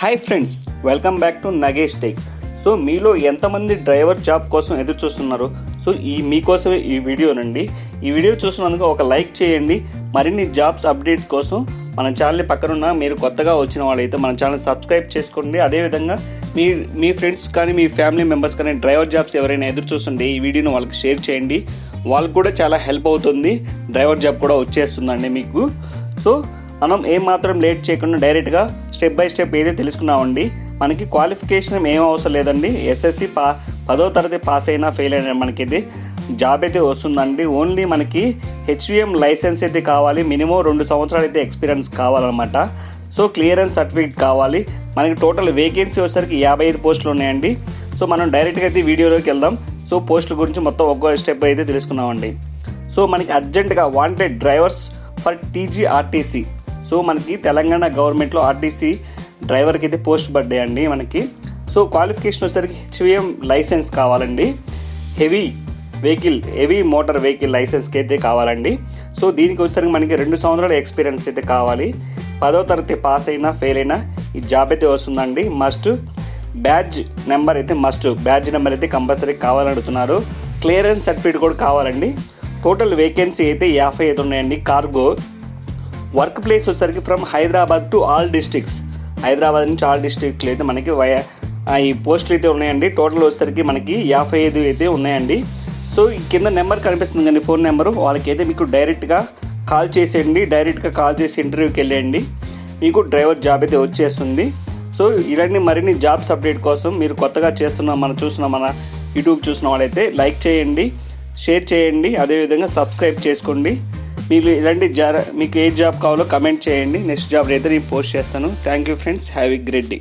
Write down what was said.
Hi friends welcome back to Nagesh take so మీలో ఎంతమంది driver job కోసం ఎదురు చూస్తున్నారు సో ఈ మీకోసమే ఈ వీడియోనండి ఈ వీడియో చూసినందుకు ఒక లైక్ చేయండి. మరిన్ని జాబ్స్ అప్డేట్ కోసం మన ఛానల్ పక్కనున్న మీరు కొత్తగా వచ్చిన వాళ్ళైతే మన ఛానల్ సబ్స్క్రైబ్ చేసుకోండి. అదేవిధంగా మీ మీ ఫ్రెండ్స్ కానీ మీ ఫ్యామిలీ మెంబర్స్ కానీ డ్రైవర్ జాబ్స్ ఎవరైనా ఎదురు చూస్తుంటే ఈ వీడియోని వాళ్ళకి షేర్ చేయండి. వాళ్ళకి కూడా చాలా హెల్ప్ అవుతుంది. డ్రైవర్ జాబ్ కూడా వచ్చేస్తుందండి మీకు. సో మనం ఏం మాత్రం లేట్ చేయకుండా డైరెక్ట్గా స్టెప్ బై స్టెప్ ఏదో తెలుసుకున్నామండి మనకి క్వాలిఫికేషన్ ఏం అవసరం లేదండి. ఎస్ఎస్సి పా పదో తరగతి పాస్ అయినా ఫెయిల్ అయినా మనకి ఇది జాబ్ అయితే వస్తుందండి. ఓన్లీ మనకి హెచ్విఎం లైసెన్స్ అయితే కావాలి మినిమం రెండు సంవత్సరాలు అయితే ఎక్స్పీరియన్స్ కావాలన్నమాట. సో క్లియరెన్స్ సర్టిఫికేట్ కావాలి. మనకి టోటల్ వేకెన్సీ వచ్చేసరికి యాభై ఐదు పోస్టులు ఉన్నాయండి. సో మనం డైరెక్ట్గా అయితే వీడియోలోకి వెళ్దాం. సో పోస్టుల గురించి మొత్తం ఒక్కో స్టెప్ అయితే తెలుసుకున్నామండి. సో మనకి అర్జెంటుగా wanted drivers for TGRTC so మనకి తెలంగాణ గవర్నమెంట్లో ఆర్టీసీ డ్రైవర్కి అయితే పోస్ట్ పడ్డాయి అండి మనకి. సో క్వాలిఫికేషన్ వచ్చేసరికి హెచ్విఎం లైసెన్స్ కావాలండి. Heavy vehicle heavy motor vehicle లైసెన్స్కి అయితే కావాలండి. సో దీనికి వచ్చేసరికి మనకి రెండు సంవత్సరాల ఎక్స్పీరియన్స్ అయితే కావాలి. పదో తరగతి పాస్ అయినా ఫెయిల్ అయినా ఈ జాబ్ అయితే వస్తుందండి. మస్ట్ బ్యాడ్జ్ నెంబర్ అయితే మస్ట్ బ్యాడ్జ్ నెంబర్ అయితే కంపల్సరీ కావాలని అడుగుతున్నారు క్లియరెన్స్ సర్టిఫికేట్ కూడా కావాలండి. టోటల్ వేకెన్సీ అయితే యాభై ఐదు ఉన్నాయండి. కార్గో వర్క్ ప్లేస్ వచ్చేసరికి from Hyderabad to all districts. Hyderabad నుంచి ఆల్ డిస్ట్రిక్ట్లు అయితే మనకి ఈ పోస్టులు అయితే ఉన్నాయండి. టోటల్ వచ్చేసరికి మనకి యాభై ఐదు అయితే ఉన్నాయండి. సో ఈ కింద నెంబర్ కనిపిస్తుంది కానీ ఫోన్ నెంబరు. వాళ్ళకి అయితే మీకు డైరెక్ట్గా కాల్ చేసేయండి. డైరెక్ట్గా కాల్ చేసి ఇంటర్వ్యూకి వెళ్ళండి మీకు డ్రైవర్ జాబ్ అయితే వచ్చేస్తుంది. సో ఇలాంటి మరిన్ని జాబ్స్ అప్డేట్ కోసం మీరు కొత్తగా చేస్తున్న మనం చూసిన మన యూట్యూబ్ చూసిన వాళ్ళైతే లైక్ చేయండి షేర్ చేయండి. అదేవిధంగా సబ్స్క్రైబ్ చేసుకోండి. మీరు ఇలాంటి జా మీకు ఏ జాబ్ కావాలో కమెంట్ చేయండి. నెక్స్ట్ జాబ్ అయితే నేను పోస్ట్ చేస్తాను. Thank you friends have a great day